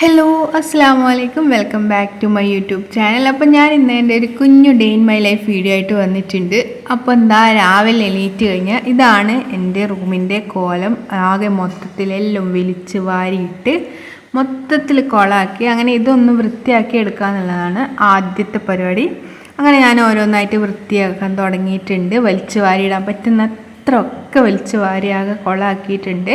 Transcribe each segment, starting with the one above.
Hello അസ്സാം വലൈക്കും welcome back to my YouTube channel അപ്പം ഞാൻ ഇന്ന് എന്റെ ഒരു കുഞ്ഞു day in my life video ആയിട്ട് വന്നിട്ടുണ്ട്. അപ്പോൾ എന്താ രാവിലെ എണീറ്റ് കഴിഞ്ഞാൽ ഇതാണ് എന്റെ റൂമിന്റെ കോലം. ആകെ മൊത്തത്തിലെല്ലാം വലിച്ച് വാരിയിട്ട് മൊത്തത്തിൽ കൊളാക്കി അങ്ങനെ ഇതൊന്ന് വൃത്തിയാക്കി എടുക്കുക എന്നുള്ളതാണ് ആദ്യത്തെ പരിപാടി. അങ്ങനെ ഞാൻ ഓരോന്നായിട്ട് വൃത്തിയാക്കാൻ തുടങ്ങിയിട്ടുണ്ട്. വലിച്ചു വാരിയിടാൻ പറ്റുന്ന ഒക്കെ വലിച്ച് വാരിയാകെ കൊളാക്കിയിട്ടുണ്ട്.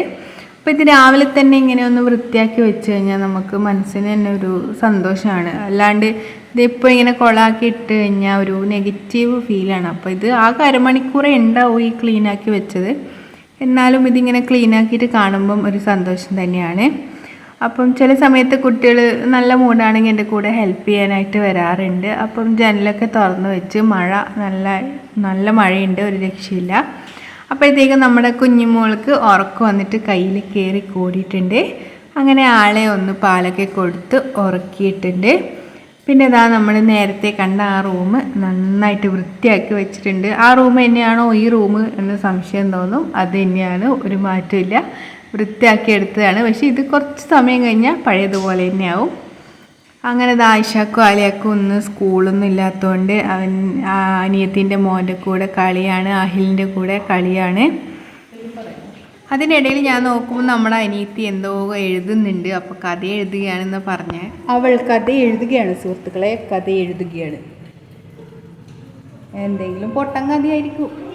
അപ്പോൾ ഇത് രാവിലെ തന്നെ ഇങ്ങനെ ഒന്ന് വൃത്തിയാക്കി വെച്ച് കഴിഞ്ഞാൽ നമുക്ക് മനസ്സിന് തന്നെ ഒരു സന്തോഷമാണ് അല്ലാണ്ട് ഇതിപ്പോൾ ഇങ്ങനെ കൊളാക്കി ഇട്ട് കഴിഞ്ഞാൽ ഒരു നെഗറ്റീവ് ഫീലാണ് അപ്പോൾ ഇത് ആ അരമണിക്കൂറേ ഉണ്ടാവും ഈ ക്ലീനാക്കി വെച്ചത്. എന്നാലും ഇതിങ്ങനെ ക്ലീനാക്കിയിട്ട് കാണുമ്പം ഒരു സന്തോഷം തന്നെയാണ്. അപ്പം ചില സമയത്ത് കുട്ടികൾ നല്ല മൂടാണെങ്കിൽ എന്റെ കൂടെ ഹെൽപ്പ് ചെയ്യാനായിട്ട് വരാറുണ്ട്. അപ്പം ജനലൊക്കെ തുറന്ന് വെച്ച് മഴ നല്ല നല്ല മഴയുണ്ട് ഒരു രക്ഷയില്ല. അപ്പോഴത്തേക്കും നമ്മുടെ കുഞ്ഞുമോൾക്ക് ഉറക്കം വന്നിട്ട് കയ്യിൽ കയറി കൂടിയിട്ടുണ്ട്. അങ്ങനെ ആളെ ഒന്ന് പാലൊക്കെ കൊടുത്ത് ഉറക്കിയിട്ടുണ്ട്. പിന്നെ ഇതാ നമ്മൾ നേരത്തെ കണ്ട ആ റൂം നന്നായിട്ട് വൃത്തിയാക്കി വെച്ചിട്ടുണ്ട്. ആ റൂം തന്നെയാണോ ഈ റൂം എന്ന് സംശയം തോന്നും. അത് തന്നെയാണ്. ഒരു മാറ്റമില്ല വൃത്തിയാക്കി എടുത്തതാണ്. പക്ഷേ ഇത് കുറച്ച് സമയം കഴിഞ്ഞാൽ പഴയതുപോലെ തന്നെയാവും. അങ്ങനെ ദായിഷാക്കും ആലിയാക്കും ഒന്നും സ്കൂളൊന്നും ഇല്ലാത്തതുകൊണ്ട് അവൻ അനിയത്തിന്റെ മോന്റെ കൂടെ കളിയാണ് അഹിലിന്റെ കൂടെ കളിയാണ്. അതിനിടയിൽ ഞാൻ നോക്കുമ്പോൾ നമ്മുടെ അനിയത്തി എന്തോ എഴുതുന്നുണ്ട്. അപ്പോൾ കഥ എഴുതുകയാണെന്ന് പറഞ്ഞ്. അവൾ കഥ എഴുതുകയാണ് സുഹൃത്തുക്കളെ കഥ എഴുതുകയാണ്. എന്തെങ്കിലും പൊട്ടൻ കഥയായിരിക്കും.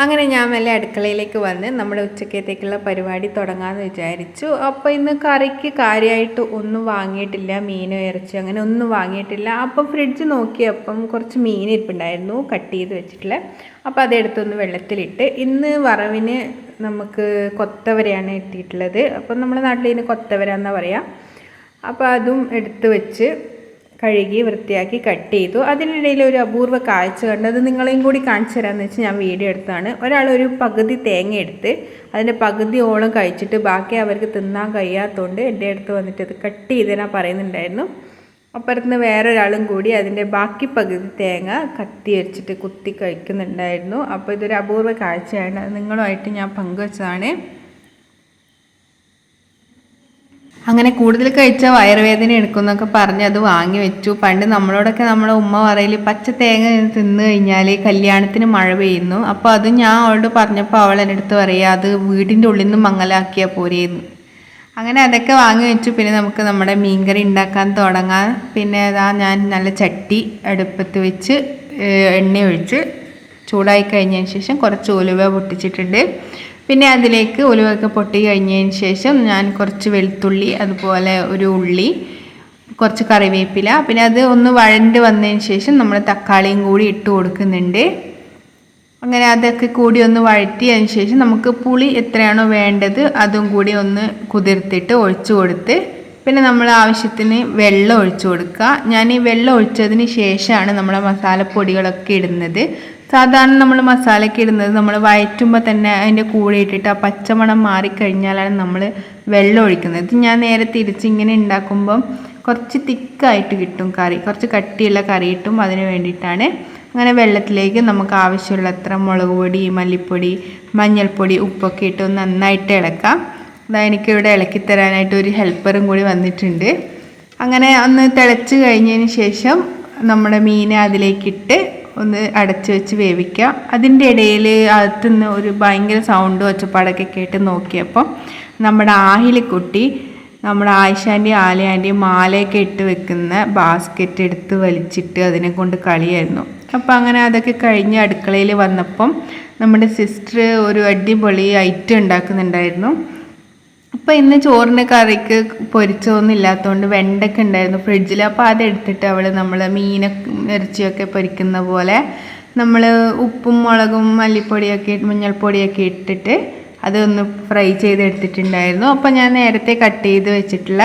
അങ്ങനെ ഞാൻ മെല്ലെ അടുക്കളയിലേക്ക് വന്ന് നമ്മുടെ ഉച്ചക്കത്തേക്കുള്ള പരിപാടി തുടങ്ങാമെന്ന് വിചാരിച്ചു. അപ്പോൾ ഇന്ന് കറിക്ക് കാര്യമായിട്ട് ഒന്നും വാങ്ങിയിട്ടില്ല മീനോ ഇറച്ചി അങ്ങനെ ഒന്നും വാങ്ങിയിട്ടില്ല. അപ്പം ഫ്രിഡ്ജ് നോക്കിയപ്പം കുറച്ച് മീൻ ഇരിപ്പുണ്ടായിരുന്നു കട്ട് ചെയ്ത് വെച്ചിട്ടുള്ള അപ്പോൾ അതെടുത്തൊന്ന് വെള്ളത്തിലിട്ട് ഇന്ന് വറവിന് നമുക്ക് കൊത്തവരയാണ് ഇട്ടിട്ടുള്ളത് അപ്പം നമ്മുടെ നാട്ടിൽ ഇതിന് കൊത്തവര എന്നാണ് പറയുക അപ്പോൾ അതും എടുത്ത് വെച്ച് കഴുകി വൃത്തിയാക്കി കട്ട് ചെയ്തു. അതിനിടയിൽ ഒരു അപൂർവ കാഴ്ച കണ്ടത് നിങ്ങളെയും കൂടി കാണിച്ചു തരാമെന്ന് വെച്ച് ഞാൻ വീഡിയോ എടുത്താണ് ഒരാൾ ഒരു പകുതി തേങ്ങ എടുത്ത് അതിന്റെ പകുതി ഓളം കഴിച്ചിട്ട് ബാക്കി അവർക്ക് തിന്നാൻ കഴിയാത്തതുകൊണ്ട് എന്റെ അടുത്ത് വന്നിട്ട് അത് കട്ട് ചെയ്തതിനാ പറയുന്നുണ്ടായിരുന്നു. അപ്പുറത്തുനിന്ന് വേറൊരാളും കൂടി അതിന്റെ ബാക്കി പകുതി തേങ്ങ കത്തി വെച്ചിട്ട് കുത്തി കഴിക്കുന്നുണ്ടായിരുന്നു. അപ്പോൾ ഇതൊരു അപൂർവ കാഴ്ചയാണ്. നിങ്ങളുമായിട്ട് ഞാൻ പങ്കുവച്ചതാണ്. അങ്ങനെ കൂടുതൽ കഴിച്ചാൽ വയറുവേദന എടുക്കുമെന്നൊക്കെ പറഞ്ഞ് അത് വാങ്ങി വെച്ചു. പണ്ട് നമ്മളോടൊക്കെ നമ്മളെ ഉമ്മ പറയൽ പച്ച തേങ്ങ തിന്നു കഴിഞ്ഞാൽ കല്യാണത്തിന് മഴ പെയ്യുന്നു. അപ്പോൾ അത് ഞാൻ അവളോട് പറഞ്ഞപ്പോൾ അവൾ എന്റെ അടുത്ത് പറയുക അത് വീടിന്റെ ഉള്ളിൽ നിന്ന് മങ്ങലാക്കിയാൽ പോരെയെന്ന് അങ്ങനെ അതൊക്കെ വാങ്ങി വെച്ചു. പിന്നെ നമുക്ക് നമ്മുടെ മീൻകറി ഉണ്ടാക്കാൻ തുടങ്ങാം. പിന്നെ അതാ ഞാൻ നല്ല ചട്ടി അടുപ്പത്ത് വെച്ച് എണ്ണ ഒഴിച്ച് ചൂടായി കഴിഞ്ഞതിന് ശേഷം കുറച്ച് ഉലുവ പൊട്ടിച്ചിട്ടുണ്ട്. പിന്നെ അതിലേക്ക് ഉലുവൊക്കെ പൊട്ടി കഴിഞ്ഞതിന് ശേഷം ഞാൻ കുറച്ച് വെളുത്തുള്ളി അതുപോലെ ഒരു ഉള്ളി കുറച്ച് കറിവേപ്പില. പിന്നെ അത് ഒന്ന് വഴണ്ട് വന്നതിന് ശേഷം നമ്മൾ തക്കാളിയും കൂടി ഇട്ട് കൊടുക്കുന്നുണ്ട്. അങ്ങനെ അതൊക്കെ കൂടി ഒന്ന് വഴറ്റി അതിന് ശേഷം നമുക്ക് പുളി എത്രയാണോ വേണ്ടത് അതും കൂടി ഒന്ന് കുതിർത്തിട്ട് ഒഴിച്ചു കൊടുത്ത് പിന്നെ നമ്മൾ ആവശ്യത്തിന് വെള്ളം ഒഴിച്ചു കൊടുക്കുക. ഞാൻ ഈ വെള്ളം ഒഴിച്ചതിന് ശേഷമാണ് നമ്മൾ മസാലപ്പൊടികളൊക്കെ ഇടുന്നത്. സാധാരണ നമ്മൾ മസാലയ്ക്ക് ഇടുന്നത് നമ്മൾ വയറ്റുമ്പോൾ തന്നെ അതിന്റെ കൂടെ ഇട്ടിട്ട് ആ പച്ചമണം മാറിക്കഴിഞ്ഞാലാണ് നമ്മൾ വെള്ളം ഒഴിക്കുന്നത്. ഞാൻ നേരെ തിരിച്ച് ഇങ്ങനെ ഉണ്ടാക്കുമ്പം കുറച്ച് തിക്കായിട്ട് കിട്ടും കറി. കുറച്ച് കട്ടിയുള്ള കറി കിട്ടും അതിന് വേണ്ടിയിട്ടാണ്. അങ്ങനെ വെള്ളത്തിലേക്ക് നമുക്ക് ആവശ്യമുള്ള അത്ര മുളക് പൊടി മല്ലിപ്പൊടി മഞ്ഞൾപ്പൊടി ഉപ്പൊക്കെ ഇട്ട് നന്നായിട്ട് ഇളക്കാം. അതാ എനിക്കിവിടെ ഇളക്കി തരാനായിട്ട് ഒരു ഹെൽപ്പറും കൂടി വന്നിട്ടുണ്ട്. അങ്ങനെ ഒന്ന് തിളച്ച് കഴിഞ്ഞതിന് ശേഷം നമ്മുടെ മീനെ അതിലേക്കിട്ട് ഒന്ന് അടച്ച് വെച്ച് വേവിക്കാം അതിന്റെ ഇടയിൽ അകത്തുനിന്ന് ഒരു ഭയങ്കര സൗണ്ട് ഒച്ചപ്പാടൊക്കെ കേട്ട് നോക്കിയപ്പം നമ്മുടെ ആഹിലിക്കുട്ടി നമ്മുടെ ആയിഷാന്റെയും ആലയാന്റെയും മാലയൊക്കെ ഇട്ട് വെക്കുന്ന ബാസ്ക്കറ്റ് എടുത്ത് വലിച്ചിട്ട് അതിനെ കൊണ്ട് കളിയായിരുന്നു. അപ്പോൾ അങ്ങനെ അതൊക്കെ കഴിഞ്ഞ് അടുക്കളയിൽ വന്നപ്പം നമ്മുടെ സിസ്റ്റർ ഒരു അടിപൊളി ഐറ്റം ഉണ്ടാക്കുന്നുണ്ടായിരുന്നു. അപ്പോൾ ഇന്ന് ചോറിന് കറിക്ക് പൊരിച്ചൊന്നും ഇല്ലാത്തതുകൊണ്ട് വെണ്ടൊക്കെ ഉണ്ടായിരുന്നു ഫ്രിഡ്ജിൽ അപ്പോൾ അതെടുത്തിട്ട് അവൾ നമ്മൾ മീന ഇറച്ചിയൊക്കെ പൊരിക്കുന്ന പോലെ നമ്മൾ ഉപ്പും മുളകും മല്ലിപ്പൊടിയൊക്കെ മഞ്ഞൾപ്പൊടിയൊക്കെ ഇട്ടിട്ട് അതൊന്ന് ഫ്രൈ ചെയ്തെടുത്തിട്ടുണ്ടായിരുന്നു. അപ്പോൾ ഞാൻ നേരത്തെ കട്ട് ചെയ്ത് വെച്ചിട്ടുള്ള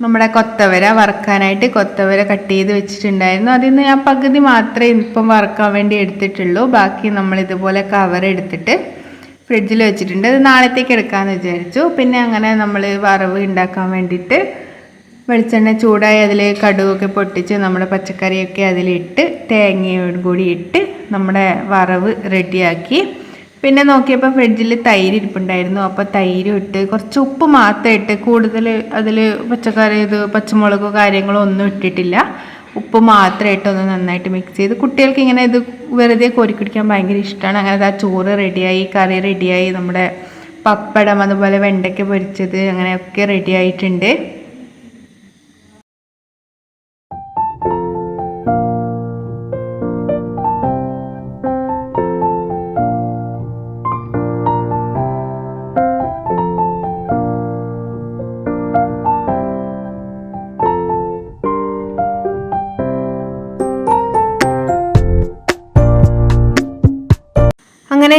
നമ്മുടെ കൊത്തവര വറക്കാനായിട്ട് കൊത്തവര കട്ട് ചെയ്ത് വെച്ചിട്ടുണ്ടായിരുന്നു. അതിൽ നിന്ന് ഞാൻ പകുതി മാത്രമേ ഇപ്പം വറക്കാൻ വേണ്ടി എടുത്തിട്ടുള്ളൂ. ബാക്കി നമ്മൾ ഇതുപോലെ കവർ എടുത്തിട്ട് ഫ്രിഡ്ജിൽ വെച്ചിട്ടുണ്ട്. അത് നാളത്തേക്ക് എടുക്കാമെന്ന് വിചാരിച്ചു. പിന്നെ അങ്ങനെ നമ്മൾ വറവ് ഉണ്ടാക്കാൻ വേണ്ടിയിട്ട് വെളിച്ചെണ്ണ ചൂടായി അതിൽ കടുകൊക്കെ പൊട്ടിച്ച് നമ്മുടെ പച്ചക്കറിയൊക്കെ അതിലിട്ട് തേങ്ങയോട് കൂടി ഇട്ട് നമ്മുടെ വറവ് റെഡിയാക്കി. പിന്നെ നോക്കിയപ്പോൾ ഫ്രിഡ്ജിൽ തൈര് ഇരിപ്പുണ്ടായിരുന്നു. അപ്പോൾ തൈര് ഇട്ട് കുറച്ച് ഉപ്പ് മാത്രം ഇട്ട് കൂടുതൽ അതിൽ പച്ചക്കറി ഇത് പച്ചമുളകോ കാര്യങ്ങളോ ഒന്നും ഇട്ടിട്ടില്ല. ഉപ്പ് മാത്രം ഇട്ട് ഒന്ന് നന്നായിട്ട് മിക്സ് ചെയ്ത് കുട്ടികൾക്ക് ഇങ്ങനെ ഇത് വെറുതെ കുടിക്കാൻ ഭയങ്കര ഇഷ്ടമാണ് അങ്ങനെ ആ ചോറ് റെഡിയായി കറി റെഡിയായി നമ്മുടെ പപ്പടം അതുപോലെ വെണ്ടയ്ക്ക പൊരിച്ചത് അങ്ങനെയൊക്കെ റെഡി ആയിട്ടുണ്ട്.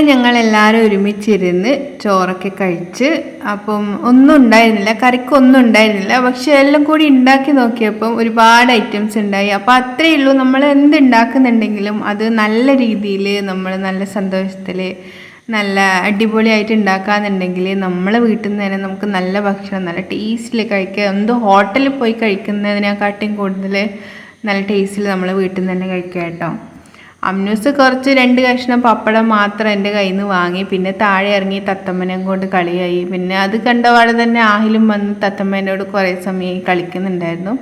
ഞങ്ങൾ എല്ലാവരും ഒരുമിച്ചിരുന്ന് ചോറൊക്കെ കഴിച്ച് അപ്പം ഒന്നും ഉണ്ടായിരുന്നില്ല കറിക്കൊന്നും ഉണ്ടായിരുന്നില്ല. പക്ഷെ എല്ലാം കൂടി ഉണ്ടാക്കി നോക്കിയപ്പം ഒരുപാട് ഐറ്റംസ് ഉണ്ടായി. അപ്പോൾ അത്രയേ ഉള്ളൂ. നമ്മൾ എന്ത് ഉണ്ടാക്കുന്നുണ്ടെങ്കിലും അത് നല്ല രീതിയിൽ നമ്മൾ നല്ല സന്തോഷത്തിൽ നല്ല അടിപൊളിയായിട്ട് ഉണ്ടാക്കാന്നുണ്ടെങ്കിൽ നമ്മളെ വീട്ടിൽ നിന്ന് തന്നെ നമുക്ക് നല്ല ഭക്ഷണം നല്ല ടേസ്റ്റിൽ കഴിക്കുക. എന്ത് ഹോട്ടലിൽ പോയി കഴിക്കുന്നതിനെക്കാട്ടിയും കൂടുതൽ നല്ല ടേസ്റ്റിൽ നമ്മൾ വീട്ടിൽ നിന്ന് തന്നെ കഴിക്കുക കേട്ടോ. അമ്നൂസ് കുറച്ച് രണ്ട് കഷ്ണം പപ്പടം മാത്രം എന്റെ കയ്യിൽ നിന്ന് വാങ്ങി പിന്നെ താഴെ ഇറങ്ങി തത്തമ്മനെ കൊണ്ട് കളിയായി. പിന്നെ അത് കണ്ടപാട് തന്നെ ആഹിലും വന്ന് തത്തമ്മേനോട് കുറേ സമയം കളിക്കുന്നുണ്ടായിരുന്നു.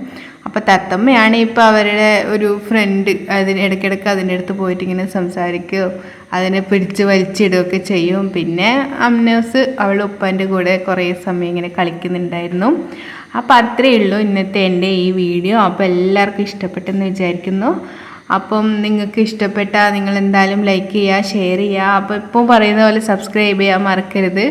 അപ്പോൾ തത്തമ്മയാണ് ഇപ്പോൾ അവരുടെ ഒരു ഫ്രണ്ട് അതിന് ഇടയ്ക്കിടയ്ക്ക് അതിന്റെ അടുത്ത് പോയിട്ട് ഇങ്ങനെ സംസാരിക്കുകയോ അതിനെ പിടിച്ച് വലിച്ചിടുകയൊക്കെ ചെയ്യും. പിന്നെ അമ്നൂസ് അവൾ ഉപ്പന്റെ കൂടെ കുറേ സമയം ഇങ്ങനെ കളിക്കുന്നുണ്ടായിരുന്നു. അപ്പോൾ അത്രയേ ഉള്ളൂ ഇന്നത്തെ എന്റെ ഈ വീഡിയോ. അപ്പോൾ എല്ലാവർക്കും ഇഷ്ടപ്പെട്ടെന്ന് വിചാരിക്കുന്നു. അപ്പം നിങ്ങൾക്ക് ഇഷ്ടപ്പെട്ടാൽ നിങ്ങൾ എന്തായാലും ലൈക്ക് ചെയ്യുക ഷെയർ ചെയ്യുക അപ്പോൾ ഇപ്പം പറയുന്ന പോലെ സബ്സ്ക്രൈബ് ചെയ്യാൻ മറക്കരുത്.